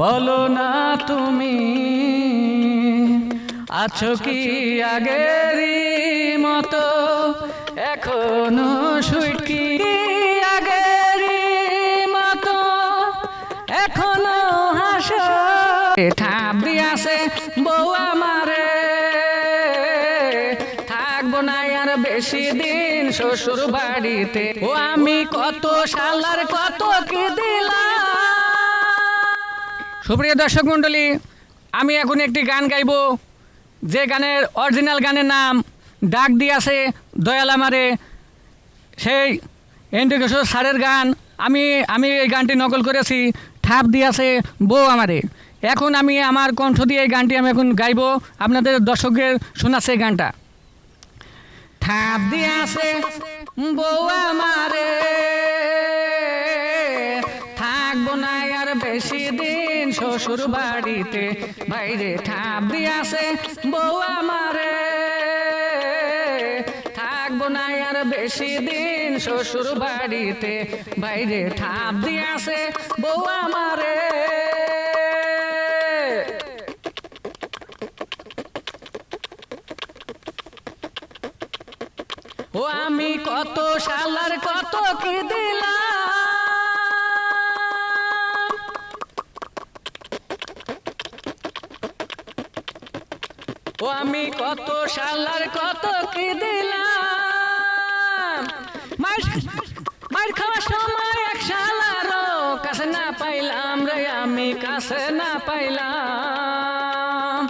বলো না তুমি, আছো কি আগেরই মতো? এখনও সুইট কি আগেরই মতো? এখনও হাসো? ঠাপ দিয়াছে বউ আমারে। থাকব না আর বেশি দিন শ্বশুর বাড়িতে ও আমি কত সালার কত কি দিলাম? সুপ্রিয় দর্শক মণ্ডলী, আমি এখন একটি গান গাইব। যে গানের অরিজিনাল গানের নাম ডাক দিয়াছে দয়াল আমারে। সেই এন্টিকেশ্বর স্যারের গান। আমি আমি এই গানটি নকল করেছি, ঠাপ দিয়াছে বউ আমারে। এখন আমি আমার কণ্ঠ দিয়ে এই গানটি আমি এখন গাইব। আপনাদের দর্শকের শোনাচ্ছে এই গানটা। ঠাপ দিয়াছে বউ আমারে। থাকব না আর বেশি দিন। শ্বশুর বাড়িতে বাইরে ঠাপ দিয়াছে বউ আমারে। থাকব না আর বেশি দিন শ্বশুর বাড়িতে বাইরে ঠাপ দিয়াছে বউ আমারে। ও আমি কত সালার কত কি দিলাম? ও আমি কত সালার কত কি দিলাম? মার মার খাওয়ার সময় এক সালারও কাছে না পাইলাম রে, আমি কাছে না পাইলাম।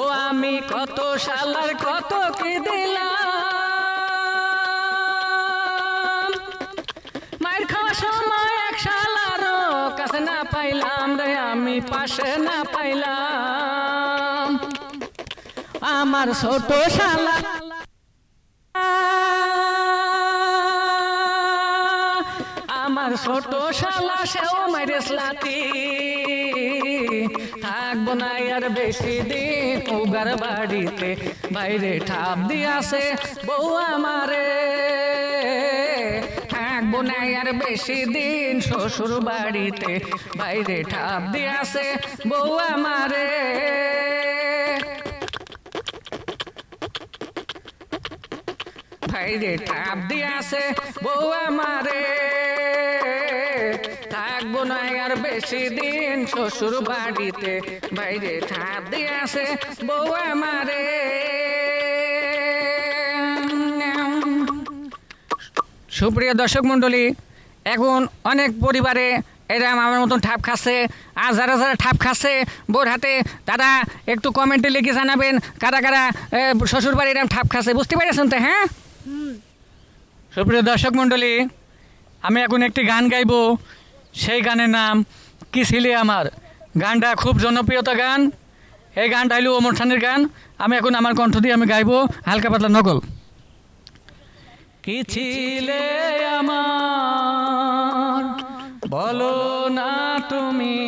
ও আমি কত সালার কত কি দিলাম? মায়ের খাওয়ার সময় এক কাছে না পাইলাম রে, আমি পাশে না পাইলাম। আমার ছোট শালা। আমার ছোট শালা, সেও মাইরে লাতি থাকব না আর বেশি দিন উগার বাড়িতে। বাইরে ঠাপ দিয়াছে বউ আমারে। থাকব না আর বেশি দিন শ্বশুর বাড়িতে। বাইরে ঠাপ দিয়াছে বউ আমারে। ভাইরে ঠাপ দিয়াছে বউ আমারে। থাকব না আর বেশি দিন শ্বশুর বাড়িতে। বাইরে ঠাপ দিয়াছে বউ আমারে। সুপ্রিয় দর্শক মণ্ডলী এখন অনেক পরিবারে এরম আমার মতন ঠাপ খাচ্ছে আর যারা যারা ঠাপ খাচ্ছে বোর হাতে তারা একটু কমেন্টে লিখে জানাবেন কারা কারা শ্বশুরবাড়ি শ্বশুর এরম ঠাপ খাচ্ছে বুঝতে পেরেছেন তো হ্যাঁ? সুপ্রিয় দর্শক মণ্ডলী, আমি এখন একটি গান গাইব। সেই গানের নাম, কি ছিলে আমার? গানটা খুব জনপ্রিয়তা গান। এই গানটা হইল খানের গান। আমি এখন আমার কণ্ঠ দিয়ে আমি গাইবো, হালকা পাতলা নকল। কি ছিলে আমার? বলো না তুমি।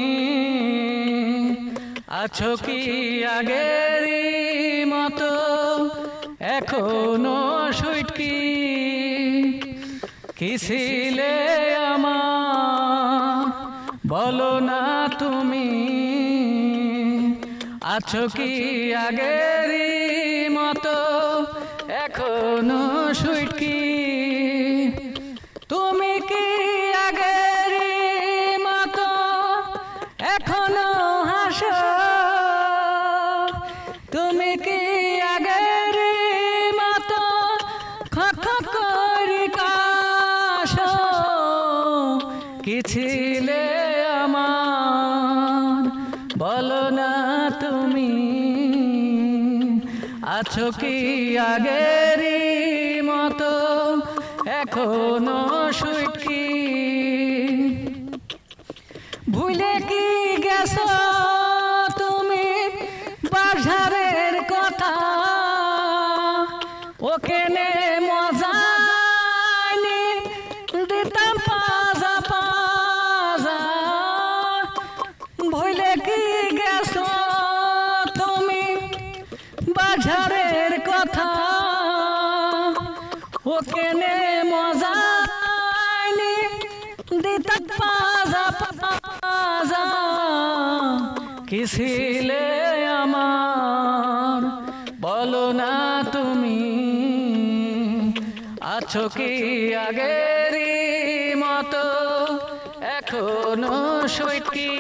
আছো কি আগেরই মতো? এখনও সুইট কি কি আমার? বলো না তুমি। আছো কি আগেরই মতো? এখনও সুইট আছো কি আগের মতো? এখনও সুখী ভুলে কি গেছো? ওখানে মজা নি দিতাম পাজা পাজা। কি আমার? বলো না তুমি। আছো কি আগেরই মতো? এখনও সৈকি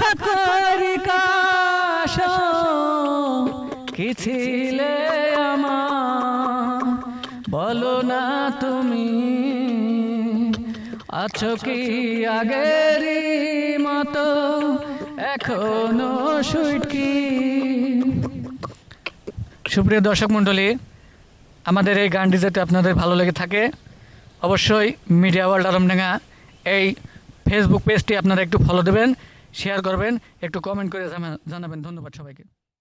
করি কাশ আমার? বলো না তুমি, আছো কি আগের মতো? এখনও সুইটকি সুপ্রিয় দর্শক মণ্ডলী, আমাদের এই গানটি যাতে আপনাদের ভালো লেগে থাকে, অবশ্যই মিডিয়া ওয়ার্ল্ড আলমডাঙ্গা এই ফেসবুক পেজটি আপনারা একটু ফলো দেবেন। শেয়ার করবেন একটু কমেন্ট করে জানাবেন। ধন্যবাদ সবাইকে।